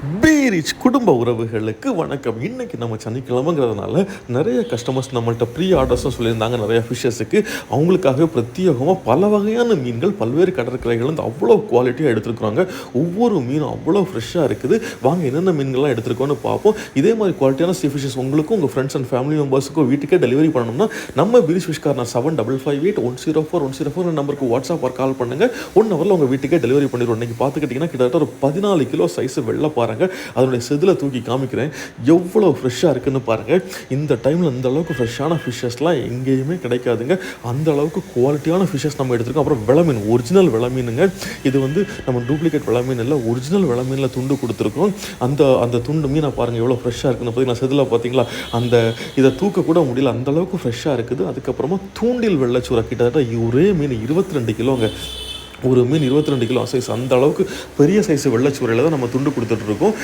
பீரிச் குடும்ப உறவுகளுக்கு வணக்கம். இன்னைக்கு நம்ம சனிக்கிழமைங்கிறதுனால நிறைய கஸ்டமர்ஸ் நம்மள்கிட்ட ப்ரீ ஆர்டர்ஸும் சொல்லியிருந்தாங்க நிறைய ஃபிஷ்ஷஸுக்கு அவங்களுக்காக பிரத்யேகமாக பல வகையான மீன்கள் பல்வேறு கடற்கரைகள் வந்து அவ்வளோ குவாலிட்டியாக எடுத்துருக்குறாங்க. ஒவ்வொரு மீனும் அவ்வளோ ஃப்ரெஷ்ஷாக இருக்குது. வாங்க என்னென்ன மீன்கள்லாம் எடுத்துருக்கோன்னு பார்ப்போம். இதே மாதிரி குவாலிட்டியான சீ ஃபிஷஸ் உங்களுக்கும் உங்கள் ஃப்ரெண்ட்ஸ் அண்ட் ஃபேமிலி மெம்பர்ஸுக்கும் வீட்டுக்கே டெலிவரி பண்ணணும்னா நம்ம பீரிச் fish corner seven double five eight one zero four one zero four நம்பருக்கு வாட்ஸ்அப் கால் பண்ணுங்கள் ஒன் ஹவரில் உங்கள் வீட்டுக்கே டெலிவரி பண்ணிடுவோம். இன்றைக்கி பார்த்துக்கிட்டிங்கன்னா கிட்டத்தட்ட ஒரு பதினாலு கிலோ சைஸ் வெள்ளை பாருங்கள் அதனுடைய செதில் தூக்கி காமிக்கிறேன். எவ்வளோ ஃப்ரெஷ்ஷாக இருக்குன்னு பாருங்கள் இந்த டைமில் இந்த அளவுக்கு ஃப்ரெஷ்ஷான ஃபிஷ்ஷஸ்லாம் எங்கேயுமே கிடைக்காதுங்க. அந்த அளவுக்கு குவாலிட்டியான ஃபிஷ்ஷஸ் நம்ம எடுத்துருக்கோம். அப்புறம் விளமீன் ஒரிஜினல் விளமீனுங்க. இது வந்து நம்ம டூப்ளிகேட் விளமீன் இல்லை ஒரிஜினல் விளமீனில் துண்டு கொடுத்துருக்கோம். அந்த அந்த துண்டு மீனை பாருங்கள் எவ்வளோ ஃப்ரெஷ்ஷாக இருக்குன்னு பார்த்தீங்களா செதில் பார்த்தீங்களா அந்த இதை தூக்க கூட முடியல. அந்த அளவுக்கு ஃப்ரெஷ்ஷாக இருக்குது. அதுக்கப்புறமா தூண்டில் வெள்ளச்சூரை கிட்டத்தட்ட ஒரே மீன் இருபத்தி ரெண்டு கிலோங்க. ஒரு மீன் இருபத்தி ரெண்டு கிலோ சைஸ் அந்த அளவுக்கு பெரிய சைஸ் வெள்ளச்சூரையில் தான் நம்ம துண்டு கொடுத்துட்ருக்கோம்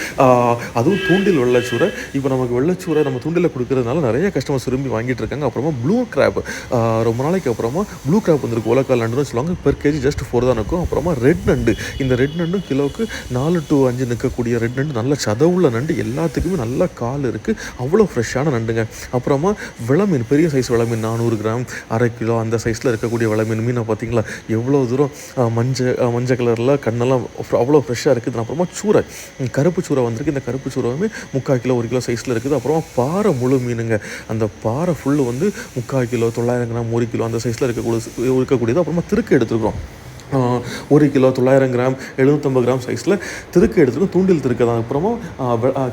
அதுவும் தூண்டில் வெள்ளச்சூரை இப்போ நமக்கு வெள்ளச்சூரை நம்ம தூண்டில் கொடுக்கறதுனால நிறைய கஸ்டமர்ஸ் விரும்பி வாங்கிட்டு இருக்காங்க. அப்புறமா ப்ளூ கிராப் ரொம்ப நாளைக்கு அப்புறமா ப்ளூ கிராப் வந்துருக்கு. ஓலக்கால் நண்டுன்னு சொல்லுவாங்க. பெர் கேஜி ஜஸ்ட் ஃபோர் தான் இருக்கும். அப்புறமா ரெட் நண்டு. இந்த ரெட் நண்டும் கிலோவுக்கு நாலு டு அஞ்சு நிற்கக்கூடிய ரெட் நண்டு நல்ல சதவுள்ள நண்டு. எல்லாத்துக்குமே நல்ல கால் இருக்குது அவ்வளோ ஃப்ரெஷ்ஷான நண்டுங்க. அப்புறமா விளமீன் பெரிய சைஸ் விளமீன் நானூறு கிராம் அரை கிலோ அந்த சைஸில் இருக்கக்கூடிய விளமீன் மீனை பார்த்தீங்களா? எவ்வளோ தூரம் மஞ்சள் மஞ்சள் கலரில் கண்ணெல்லாம் அவ்வளோ ஃப்ரெஷ்ஷாக இருக்குது. அப்புறமா சூறை கருப்பு சூறை வந்திருக்கு. இந்த கருப்பு சூறாவுமே முக்கால் கிலோ ஒரு கிலோ சைஸில் இருக்குது. அப்புறமா பாறை முழு மீனுங்க. அந்த பாறை ஃபுல்லு வந்து முக்கால் கிலோ தொள்ளாயிரம் கிராம் ஒரு கிலோ அந்த சைஸில் இருக்கக்கூடிய இருக்கக்கூடியது. அப்புறமா திருக்கு எடுத்துருக்குறோம். ஒரு கிலோ தொள்ளாயிரம் கிராம் எழுநூற்றம்பது கிராம் சைஸில் திருக்க எடுத்துருக்கோம் தூண்டில் திருக்க தான் அப்புறமா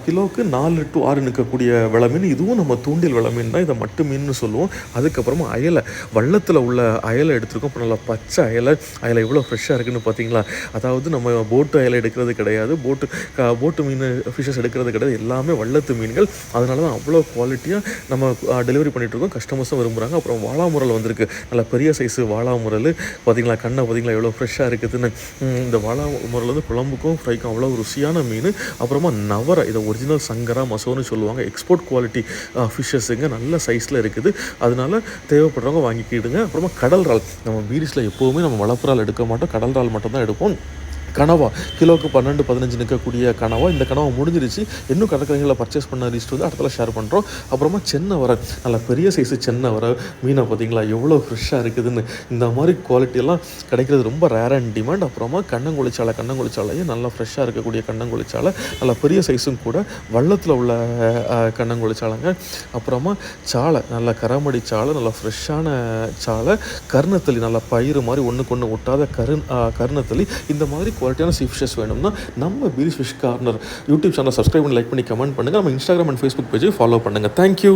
கிலோவுக்கு நாலு டு ஆறு நிற்கக்கூடிய விள மீன் இதுவும் நம்ம தூண்டில் விள மீன் தான். இதை மட்டு மீன் சொல்லுவோம். அதுக்கப்புறமா அயலை. வள்ளத்தில் உள்ள அயலை எடுத்துருக்கோம். இப்போ நல்லா பச்சை அயலை. அயலை எவ்வளோ ஃப்ரெஷ்ஷாக இருக்குன்னு பார்த்தீங்களா? அதாவது நம்ம போட்டு அயலை எடுக்கிறது கிடையாது. போட்டு க- போட்டு மீன் ஃபிஷஸ் எடுக்கிறது கிடையாது. எல்லாமே வள்ளத்து மீன்கள். அதனால தான் அவ்வளோ குவாலிட்டியாக நம்ம டெலிவரி பண்ணிகிட்ருக்கோம் கஸ்டமர்ஸும் விரும்புகிறாங்க அப்புறம் வாழாமுரல் வந்திருக்கு. நல்ல பெரிய சைஸு வாழாமுரல் பார்த்தீங்களா? கண்ணை பார்த்தீங்களா? எவ்வளோ ஃப்ரெஷ்ஷாக இருக்குதுன்னு. இந்த இந்த முறையில் வந்து குழம்புக்கும் ஃப்ரைக்கும் அவ்வளோ ருசியான மீன். அப்புறமா நவரை இதை ஒரிஜினல் சங்கரா மசோன்னு சொல்லுவாங்க. எக்ஸ்போர்ட் குவாலிட்டி ஃபிஷ்ஷஸுங்க நல்ல சைஸில் இருக்குது. அதனால தேவைப்படுறவங்க வாங்கிக்கிடுங்க. அப்புறமா கடல் இறால். நம்ம பீரிஸில் எப்போவுமே நம்ம வளப்புறால் எடுக்க மாட்டோம். கடல் இறால் மட்டும்தான் எடுப்போம். கனவா. கிலோவுக்கு பன்னெண்டு பதினஞ்சு நிற்கக்கூடிய கனவா. இந்த கனவா முடிஞ்சிருச்சு. இன்னும் கடற்கரைகளில் பர்ச்சேஸ் பண்ண லிஸ்ட் வந்து அடுத்தல ஷேர் பண்ணுறோம் அப்புறமா சென்னை வர நல்ல பெரிய சைஸு சென்னை வர மீனை பார்த்தீங்களா? எவ்வளோ ஃப்ரெஷ்ஷாக இருக்குதுன்னு. இந்த மாதிரி குவாலிட்டியெல்லாம் கிடைக்கிறது ரொம்ப ரேர் அண்ட் டிமாண்ட் அப்புறமா கண்ணங்குளிச்சாலை. கண்ணங்குளிச்சாலையும் நல்லா ஃப்ரெஷ்ஷாக இருக்கக்கூடிய கண்ணங்குளிச்சாலை. நல்ல பெரிய சைஸும் கூட வள்ளத்தில் உள்ள கண்ணங்குளிச்சாலைங்க. அப்புறமா சாலை. நல்ல கரமடி சாலை. நல்ல ஃப்ரெஷ்ஷான சாலை. கருணத்தளி நல்லா பயிறு மாதிரி ஒன்றுக்கு ஒன்று ஒட்டாத கரு கருணத்தளி இந்த மாதிரி குவாலிட்டியான சீ வேணும்னா நம்ம Peiris fish corner YouTube channel subscribe பண்ணி லைக் பண்ணி கமெண்ட் பண்ணுங்கள் நம்ம இன்ஸ்டாகிராம் அண்ட் ஃபேஸ்புக் பேஜை ஃபாலோ பண்ணுங்கள் தேங்க்யூ